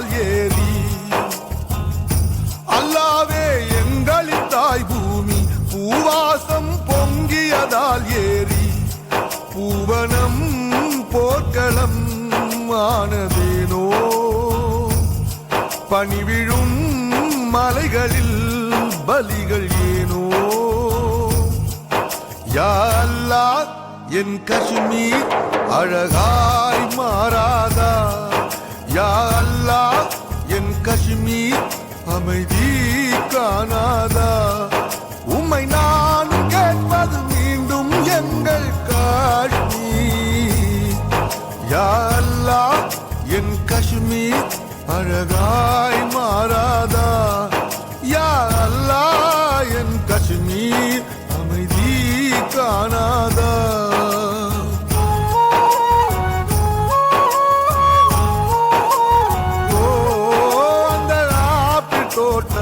மலையால் ஏறி அல்லாவே எங்களின் தாய் பூமி பூவாசம் பொங்கியதால் ஏறி. பூவனம் போர்க்களம் ஆனதேனோ? பணிவிழும் மலைகளில் பலிகள் ஏனோ? யாழ்லா என் கஷ்மீர் அழகாய் மாறாதா? யா அல்லாஹ் என் காஷ்மீர் அமைதி காணாதா? உம்மை நான் கேட்பது மீண்டும் எங்கள் காஷ்மீர். யா அல்லாஹ் என் காஷ்மீர் அழகாய் மாறாதா? யா அல்லாஹ் என் காஷ்மீர் அமைதி காணாதா?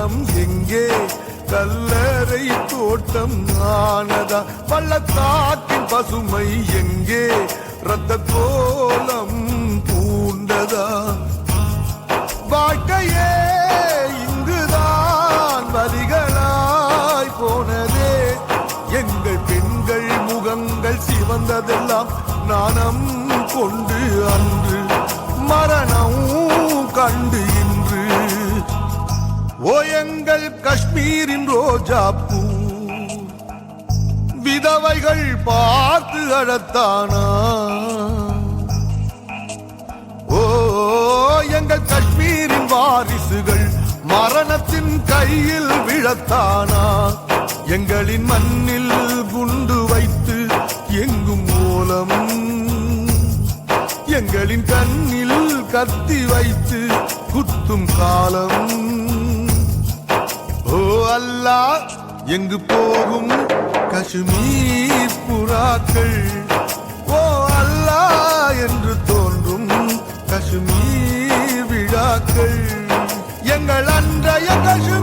தோட்டம் எங்கே? கல்லறை தோட்டம் ஆனதா? பள்ளத்தாக்கின் பசுமை எங்கே? ரத்த கோலம் பூண்டதா? வாழ்க்கையே இங்குதான் வரிகளாய் போனதே. எங்கள் பெண்கள் முகங்கள் சிவந்ததெல்லாம் நாணம் கொண்டு எங்கள் காஷ்மீரின் ரோஜா பூ விதவைகள் பார்த்து அழத்தானா. ஓ எங்கள் காஷ்மீரின் வாரிசுகள் மரணத்தின் கையில் விழத்தானா. எங்களின் மண்ணில் குண்டு வைத்து எங்கும் மூலம் எங்களின் கண்ணில் கத்தி வைத்து குத்தும் காலம். அல்லா எங்கு போகும் கஷ்மீர் புறாக்கள்? ஓ அல்லா என்று தோன்றும் கஷ்மீர் விழாக்கள். எங்கள் அன்றைய கஷ்மீர்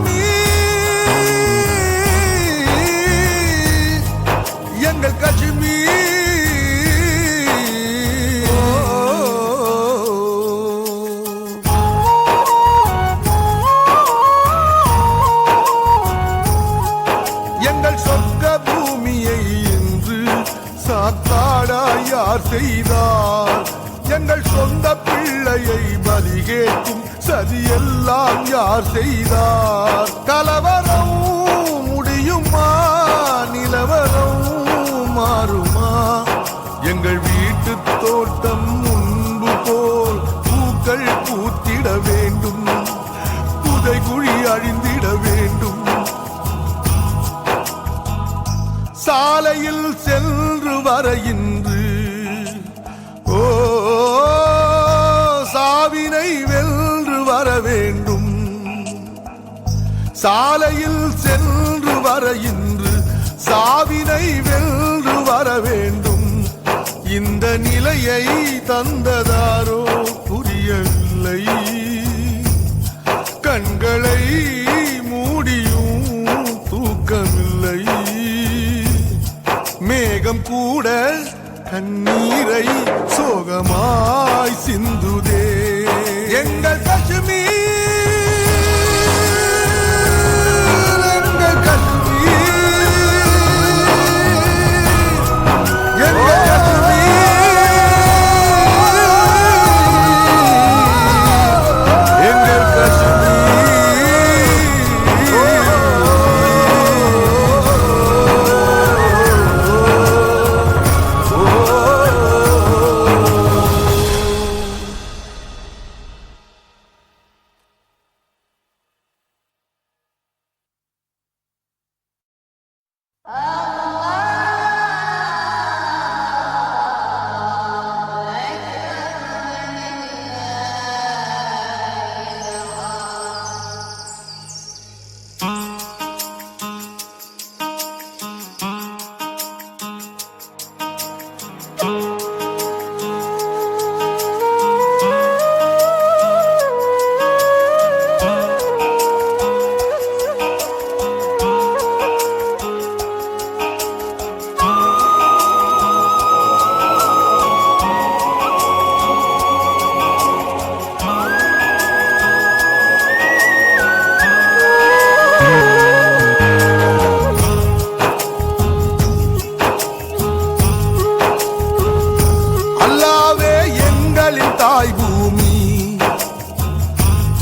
யார் செய்தார் எங்கள் சொந்த பிள்ளையை பலி கேட்கும் சதியெல்லாம் யார் செய்தார்? கலவரம் முடியுமா? நிலவரம் மாறுமா? எங்கள் வீட்டு தோட்டம் முன்பு போல் பூக்கள் பூத்திட வேண்டும். புதை குழி அழிந்திட வேண்டும். சாலையில் சென்று வர இன்று சாலையில் சென்று வர இன்று சாவினை வென்று வர வேண்டும். இந்த நிலையை தந்ததாரோ?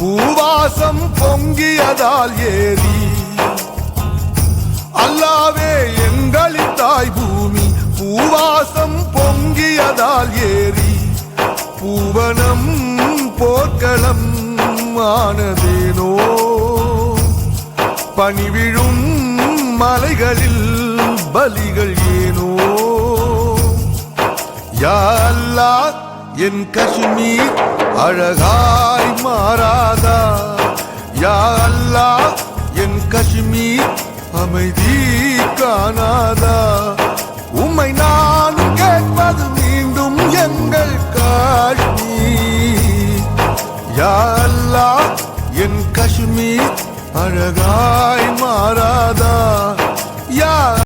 பூவாசம் பொங்கியதால் ஏறி அல்லாவே எங்களின் தாய் பூமி பூவாசம் பொங்கியதால் ஏறி பூவனம் போர்க்களம் ஆனதேனோ பணிவிழும் மலைகளில் பலிகள் ஏனோ யா அல்லாஹ் என் காஷ்மீர் அழகாய் மாறாதா? யா அல்லா என் காஷ்மீர் அமைதி காணாதா? உம்மை நான் கேட்பது மீண்டும் எங்கள் காஷ்மீர். யா அல்லா என் காஷ்மீர் அழகாய் மாறாதா?